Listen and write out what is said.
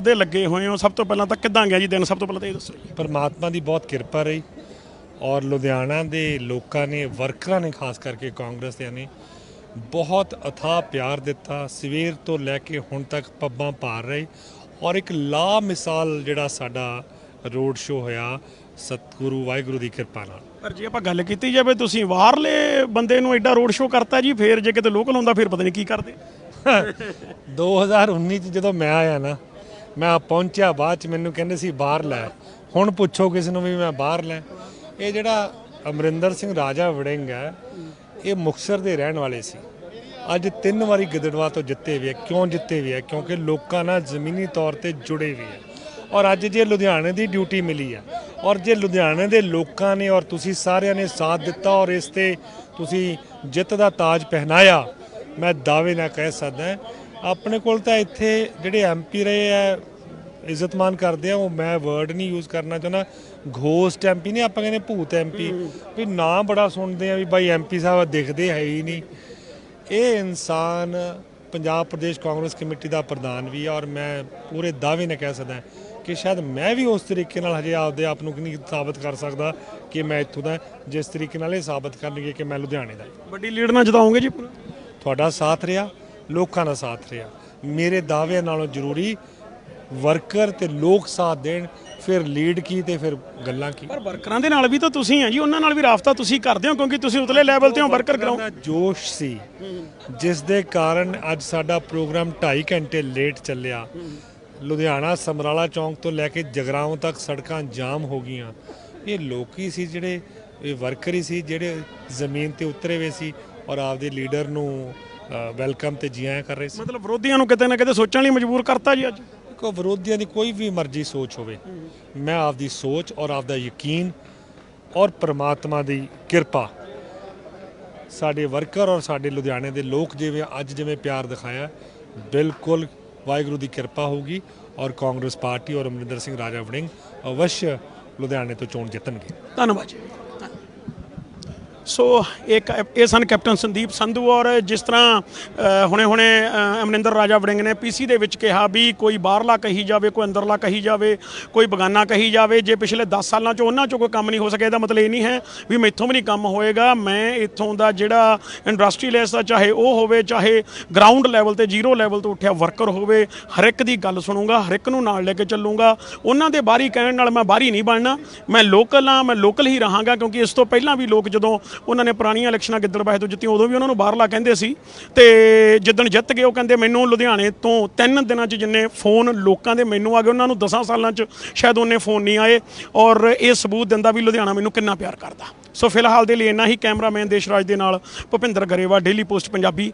ਦੇ ਲੱਗੇ ਹੋਏ ਹੋ ਸਭ ਤੋਂ ਪਹਿਲਾਂ ਤਾਂ ਕਿੱਦਾਂ ਗਿਆ ਜੀ ਦਿਨ? ਸਭ ਤੋਂ ਪਹਿਲਾਂ ਤਾਂ ਇਹ ਦੱਸੋ ਜੀ। ਪਰਮਾਤਮਾ ਦੀ ਬਹੁਤ ਕਿਰਪਾ ਰਹੀ ਔਰ ਲੁਧਿਆਣਾ ਦੇ ਲੋਕਾਂ ਨੇ ਵਰਕਰਾਂ ਨੇ ਖਾਸ ਕਰਕੇ ਕਾਂਗਰਸ ਦੇ ਨੇ ਬਹੁਤ ਅਥਾਹ ਪਿਆਰ ਦਿੱਤਾ। ਸਵੇਰ ਤੋਂ ਲੈ ਕੇ ਹੁਣ ਤੱਕ ਪੱਬਾਂ ਭਾਰ ਰਹੇ ਔਰ ਇੱਕ ਲਾ ਮਿਸਾਲ ਜਿਹੜਾ ਸਾਡਾ ਰੋਡ ਸ਼ੋ ਹੋਇਆ ਸਤਿਗੁਰੂ ਵਾਹਿਗੁਰੂ ਦੀ ਕਿਰਪਾ ਨਾਲ। ਪਰ ਜੇ ਆਪਾਂ ਗੱਲ ਕੀਤੀ ਜਾਵੇ ਤੁਸੀਂ ਬਾਹਰਲੇ ਬੰਦੇ ਨੂੰ ਐਡਾ ਰੋਡ ਸ਼ੋਅ ਕਰਤਾ ਜੀ ਫੇਰ ਜੇ ਕਿਤੇ ਲੋਕਲ ਹੁੰਦਾ ਫਿਰ ਪਤਾ ਨਹੀਂ ਕੀ ਕਰਦੇ। 2019 ਚ ਜਦੋਂ ਮੈਂ ਆਇਆ ਨਾ ਮੈਂ ਪਹੁੰਚਿਆ, ਬਾਅਦ ਚ ਮੈਨੂੰ ਕਹਿੰਦੇ ਸੀ ਬਾਹਰ ਲੈ। ਹੁਣ ਪੁੱਛੋ ਕਿਸੇ ਨੂੰ ਵੀ ਮੈਂ ਬਾਹਰ ਲੈ। ਇਹ ਜਿਹੜਾ ਅਮਰਿੰਦਰ ਸਿੰਘ ਰਾਜਾ ਵੜਿੰਗ ਹੈ, ਇਹ ਮੁਕਤਸਰ ਦੇ ਰਹਿਣ ਵਾਲੇ ਸੀ। ਅੱਜ ਤਿੰਨ ਵਾਰੀ ਗਿੱਦੜਵਾ ਤੋਂ ਜਿੱਤੇ ਵੀ ਹੈ। ਕਿਉਂ ਜਿੱਤੇ ਵੀ ਹੈ? ਕਿਉਂਕਿ ਲੋਕਾਂ ਨਾਲ ਜ਼ਮੀਨੀ ਤੌਰ ਤੇ ਜੁੜੇ ਵੀ ਹੈ। ਔਰ ਅੱਜ ਜੇ ਲੁਧਿਆਣੇ ਦੀ ਡਿਊਟੀ ਮਿਲੀ ਹੈ, ਔਰ ਜੇ ਲੁਧਿਆਣੇ ਦੇ ਲੋਕਾਂ ਨੇ ਔਰ ਤੁਸੀਂ ਸਾਰਿਆਂ ਨੇ ਸਾਥ ਦਿੱਤਾ ਔਰ ਇਸ ਤੇ ਤੁਸੀਂ ਜਿੱਤ ਦਾ ਤਾਜ ਪਹਿਨਾਇਆ, ਮੈਂ ਦਾਅਵੇ ਨਾਲ ਕਹਿ ਸਕਦਾ ਆਪਣੇ ਕੋਲ ਤਾਂ ਇੱਥੇ ਜਿਹੜੇ ਐਮਪੀ ਰਹੇ ਆ ਇੱਜ਼ਤਮਾਨ ਕਰਦੇ ਆ ਉਹ ਮੈਂ ਵਰਡ ਨਹੀਂ ਯੂਜ਼ ਕਰਨਾ ਚਾਹੁੰਦਾ। ਘੋਸਟ ਐਮਪੀ ਨਹੀਂ ਆਪਾਂ ਕਹਿੰਦੇ ਭੂਤ ਐਮਪੀ ਵੀ ਨਾਂ ਬੜਾ ਸੁਣਦੇ ਆ ਵੀ ਬਾਈ ਐਮਪੀ ਸਾਹਿਬ ਦਿਖਦੇ ਹੈ ਹੀ ਨਹੀਂ। ਇਹ ਇਨਸਾਨ ਪੰਜਾਬ ਪ੍ਰਦੇਸ਼ ਕਾਂਗਰਸ ਕਮੇਟੀ ਦਾ ਪ੍ਰਧਾਨ ਵੀ ਆ ਔਰ ਮੈਂ ਪੂਰੇ ਦਾਅਵੇ ਨਾਲ ਕਹਿ ਸਕਦਾ ਕਿ ਸ਼ਾਇਦ ਮੈਂ ਵੀ ਉਸ ਤਰੀਕੇ ਨਾਲ ਹਜੇ ਆਪਦੇ ਆਪ ਨੂੰ ਨਹੀਂ ਸਾਬਤ ਕਰ ਸਕਦਾ ਕਿ ਮੈਂ ਇੱਥੋਂ ਦਾ ਜਿਸ ਤਰੀਕੇ ਨਾਲ ਇਹ ਸਾਬਤ ਕਰਨਗੇ ਕਿ ਮੈਂ ਲੁਧਿਆਣੇ ਦਾ। ਵੱਡੀ ਲੀਡ ਨਾਲ ਜਿਤਾਉਂਗੇ ਜੀ ਪੂਰਾ। ਤੁਹਾਡਾ ਸਾਥ ਰਿਹਾ। ਲੋਕਾਂ ਦਾ ਸਾਥ ਰਿਹਾ। ਮੇਰੇ ਦਾਅਵਿਆਂ ਨਾਲੋਂ ਜ਼ਰੂਰੀ ਵਰਕਰ ਤੇ ਲੋਕ ਸਾਥ ਦੇਣ ਫਿਰ ਲੀਡ ਕੀ ਤੇ ਫਿਰ ਗੱਲਾਂ ਕੀ। ਪਰ ਵਰਕਰਾਂ ਦੇ ਨਾਲ ਵੀ ਤਾਂ ਤੁਸੀਂ ਆ ਜੀ ਉਹਨਾਂ ਨਾਲ ਵੀ ਰਾਫਤਾ ਤੁਸੀਂ ਕਰਦੇ ਹੋ ਕਿਉਂਕਿ ਤੁਸੀਂ ਉਤਲੇ ਲੈਵਲ ਤੇ ਹੋ ਵਰਕਰ ਦਾ ਜੋਸ਼ ਸੀ। ਜਿਸ ਦੇ ਕਾਰਨ ਅੱਜ ਸਾਡਾ ਪ੍ਰੋਗਰਾਮ 2.5 ਘੰਟੇ ਲੇਟ ਚੱਲਿਆ। ਲੁਧਿਆਣਾ ਸਮਰਾਲਾ ਚੌਂਕ ਤੋਂ ਲੈ ਕੇ ਜਗਰਾਉਂ ਤੱਕ ਸੜਕਾਂ ਜਾਮ ਹੋ ਗਈਆਂ। ਇਹ ਲੋਕੀ ਸੀ ਜਿਹੜੇ ਇਹ ਵਰਕਰ ਹੀ ਸੀ ਜਿਹੜੇ ਜ਼ਮੀਨ ਤੇ ਉਤਰੇ ਹੋਏ ਸੀ ਔਰ ਆਪਦੇ ਲੀਡਰ ਨੂੰ ਵੈਲਕਮ ਤੇ ਜੀ ਆਇਆਂ ਕਰ ਰਹੇ ਸੀ। ਮਤਲਬ ਵਿਰੋਧੀਆਂ ਨੂੰ ਕਿਤੇ ਨਾ ਕਿਤੇ ਸੋਚਣ ਲਈ ਮਜਬੂਰ ਕਰਤਾ ਜੀ ਅੱਜ? ਦੇਖੋ ਵਿਰੋਧੀਆਂ ਦੀ ਕੋਈ ਵੀ ਮਰਜ਼ੀ ਸੋਚ ਹੋਵੇ ਮੈਂ ਆਪਦੀ ਸੋਚ ਔਰ ਆਪਦਾ ਯਕੀਨ ਔਰ ਪ੍ਰਮਾਤਮਾ ਦੀ ਕਿਰਪਾ ਸਾਡੇ ਵਰਕਰ ਔਰ ਸਾਡੇ ਲੁਧਿਆਣੇ ਦੇ ਲੋਕ ਜਿਵੇਂ ਅੱਜ ਜਿਵੇਂ ਪਿਆਰ ਦਿਖਾਇਆ ਬਿਲਕੁਲ ਵਾਹਿਗੁਰੂ ਦੀ ਕਿਰਪਾ ਹੋਊਗੀ ਔਰ ਕਾਂਗਰਸ ਪਾਰਟੀ ਔਰ ਅਮਰਿੰਦਰ ਸਿੰਘ ਰਾਜਾ ਵੜਿੰਗ ਅਵਸ਼ ਲੁਧਿਆਣੇ ਤੋਂ ਚੋਣ ਜਿੱਤਣਗੇ। ਧੰਨਵਾਦ ਜੀ। ਸੋ ਇੱਕ ਇਹ ਸਨ ਕੈਪਟਨ ਸੰਦੀਪ ਸੰਧੂ ਔਰ ਜਿਸ ਤਰ੍ਹਾਂ ਹੁਣੇ-ਹੁਣੇ ਅ, ਅਮਰਿੰਦਰ ਰਾਜਾ ਵੜਿੰਗ ਨੇ ਪੀਸੀ ਦੇ ਵਿੱਚ ਕਿਹਾ ਵੀ ਕੋਈ ਬਾਹਰਲਾ ਕਹੀ ਜਾਵੇ ਕੋਈ ਅੰਦਰਲਾ ਕਹੀ ਜਾਵੇ ਕੋਈ ਬਗਾਨਾ ਕਹੀ ਜਾਵੇ ਜੇ ਪਿਛਲੇ 10 ਸਾਲਾਂ ਚ ਉਹਨਾਂ ਚੋਂ ਕੋਈ ਕੰਮ ਨਹੀਂ ਹੋ ਸਕਿਆ ਇਹਦਾ ਮਤਲਬ ਇਹ ਨਹੀਂ ਹੈ ਵੀ ਮੈਥੋਂ ਵੀ ਨਹੀਂ ਕੰਮ ਹੋਏਗਾ। ਮੈਂ ਇੱਥੋਂ ਦਾ ਜਿਹੜਾ ਇੰਡਸਟਰੀਅਲਿਸਟ ਆ ਚਾਹੇ ਉਹ ਹੋਵੇ ਚਾਹੇ ਗਰਾਊਂਡ ਲੈਵਲ ਤੇ ਜ਼ੀਰੋ ਲੈਵਲ ਤੋਂ ਉੱਠਿਆ ਵਰਕਰ ਹੋਵੇ ਹਰ ਇੱਕ ਦੀ ਗੱਲ ਸੁਣੂੰਗਾ ਹਰ ਇੱਕ ਨੂੰ ਨਾਲ ਲੈ ਕੇ ਚੱਲੂੰਗਾ। ਉਹਨਾਂ ਦੇ ਬਾਹਰੀ ਕਹਿਣ ਨਾਲ ਮੈਂ ਬਾਹਰੀ ਨਹੀਂ ਬਣਨਾ। ਮੈਂ ਲੋਕਲ ਆ ਮੈਂ ਲੋਕਲ ਹੀ ਰਹਾਂਗਾ ਕਿਉਂਕਿ ਇਸ ਤੋਂ ਪਹਿਲਾਂ ਵੀ ਲੋਕ ਜਦੋਂ ਉਹਨਾਂ ਨੇ ਪੁਰਾਣੀਆਂ ਇਲੈਕਸ਼ਨਾਂ ਗਿੱਦੜਬਾਹੇ ਤੋਂ ਜਿੱਤੀਆਂ, ਉਦੋਂ ਵੀ ਉਹਨਾਂ ਨੂੰ ਬਾਹਰਲਾ ਕਹਿੰਦੇ ਸੀ। ਤੇ ਜਿੱਦਣ ਜਿੱਤ ਗਏ, ਉਹ ਕਹਿੰਦੇ, ਮੈਨੂੰ ਲੁਧਿਆਣੇ ਤੋਂ ਤਿੰਨ ਦਿਨਾਂ 'ਚ ਜਿੰਨੇ ਫੋਨ ਲੋਕਾਂ ਦੇ ਮੈਨੂੰ ਆ ਗਏ, ਉਹਨਾਂ ਨੂੰ 10 ਸਾਲਾਂ 'ਚ ਸ਼ਾਇਦ ਉਹਨੇ ਫੋਨ ਨਹੀਂ ਆਏ ਔਰ ਇਹ ਸਬੂਤ ਦਿੰਦਾ ਵੀ ਲੁਧਿਆਣਾ ਮੈਨੂੰ ਕਿੰਨਾ ਪਿਆਰ ਕਰਦਾ। ਸੋ ਫਿਲਹਾਲ ਦੇ ਲਈ ਇੰਨਾ ਹੀ, ਕੈਮਰਾਮੈਨ ਦੇਸ਼ਰਾਜ ਦੇ ਨਾਲ ਭੁਪਿੰਦਰ ਗਰੇਵਾ ਡੇਲੀ ਪੋਸਟ ਪੰਜਾਬੀ।